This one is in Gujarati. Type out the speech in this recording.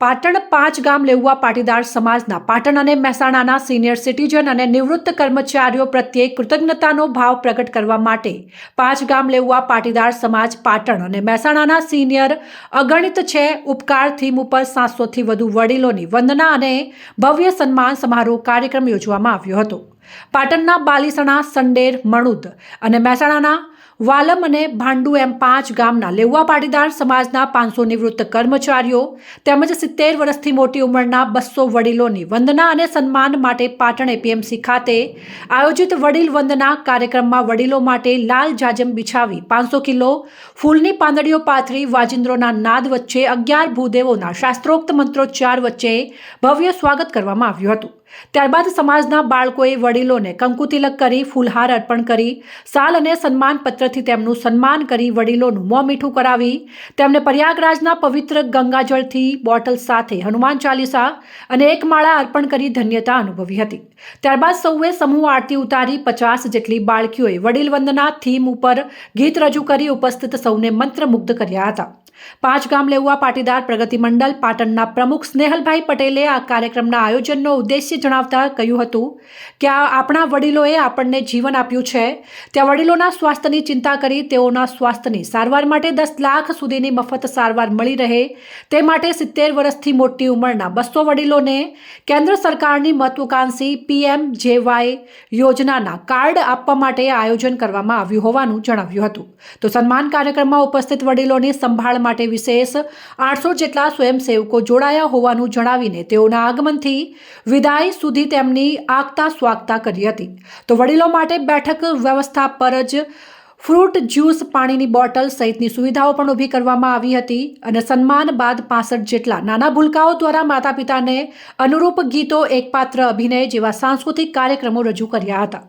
પાટણ પાંચ ગામ લેઉવા પાટીદાર સમાજના પાટણ અને મહેસાણાના સિનિયર સિટીઝન અને નિવૃત્ત કર્મચારીઓ પ્રત્યે કૃતજ્ઞતાનો ભાવ પ્રગટ કરવા માટે પાંચ ગામ લેઉવા પાટીદાર સમાજ પાટણ અને મહેસાણાના સિનિયર અગણિત છે. ઉપકાર થીમ ઉપર સાતસોથી વધુ વડીલોની વંદના અને ભવ્ય સન્માન સમારોહ કાર્યક્રમ યોજવામાં આવ્યો હતો. પાટણના બાલીસણા, સંડેર, મણુદ અને મહેસાણાના વાલમ અને ભાંડુ એમ પાંચ ગામના લેઉવા પાટીદાર સમાજના પાંચસો નિવૃત્ત કર્મચારીઓ તેમજ સિત્તેર વર્ષથી મોટી ઉંમરના બસો વડીલોની વંદના અને સન્માન માટે પાટણ એપીએમસી ખાતે આયોજિત વડીલ વંદના કાર્યક્રમમાં વડીલો માટે લાલ જાજમ બિછાવી પાંચસો કિલો, ફૂલની પાંદડીઓ પાથરી વાજિંદ્રોના નાદ વચ્ચે અગિયાર ભૂદેવોના શાસ્ત્રોક્ત મંત્રોચ્ચાર વચ્ચે ભવ્ય સ્વાગત કરવામાં આવ્યું હતું. ત્યારબાદ સમાજના બાળકોએ વડીલોને કંકુતિલક કરી ફૂલહાર અર્પણ કરી, સાલ અને સન્માનપત્રથી તેમનું સન્માન કરી વડીલોનું મોં મીઠું કરાવી. તેમને પ્રયાગરાજના પવિત્ર ગંગાજળથી બોટલ સાથે હનુમાન ચાલીસા અને એક માળા અર્પણ કરી ધન્યતા અનુભવી હતી. ત્યારબાદ સૌએ સમૂહ આરતી ઉતારી પચાસ જેટલી બાળકીઓએ વડીલ વંદના થીમ ઉપર ગીત રજૂ કરી ઉપસ્થિત સૌને મંત્રમુગ્ધ કર્યા હતા. પાંચ ગામ લેવા પાટીદાર પ્રગતિ મંડળ પાટણના પ્રમુખ સ્નેહલભાઈ પટેલે આ કાર્યક્રમના આયોજનનો ઉદ્દેશ્ય જણાવતા કહ્યું હતું કે આ આપણા વડીલોએ આપણને જીવન આપ્યું છે. ત્યાં વડીલોના સ્વાસ્થ્યની ચિંતા કરી, તેઓના સ્વાસ્થ્યની સારવાર માટે દસ લાખ સુધીની મફત સારવાર મળી રહે. તે માટે સિત્તેર વર્ષથી મોટી ઉંમરના બસો વડીલોને કેન્દ્ર સરકારની મહત્વાકાંક્ષી પીએમ જેવાય યોજનાના કાર્ડ આપવા માટે આયોજન કરવામાં આવ્યું હોવાનું જણાવ્યું હતું. તો સન્માન કાર્યક્રમમાં ઉપસ્થિત વડીલોની સંભાળ માટે વિશેષ આઠસો જેટલા સ્વયંસેવકો જોડાયા હોવાનું જણાવીને તેઓના આગમનથી વિદાય સુધી તેમની આગતા સ્વાગતા કરી હતી. તો વડીલો માટે બેઠક વ્યવસ્થા પર જ ફ્રૂટ જ્યુસ પાણીની બોટલ સહિતની સુવિધાઓ પણ ઊભી કરવામાં આવી હતી અને સન્માન બાદ પાસઠ જેટલા નાના ભૂલકાઓ દ્વારા માતા પિતાને અનુરૂપ ગીતો એકપાત્ર અભિનય જેવા સાંસ્કૃતિક કાર્યક્રમો રજૂ કર્યા હતા.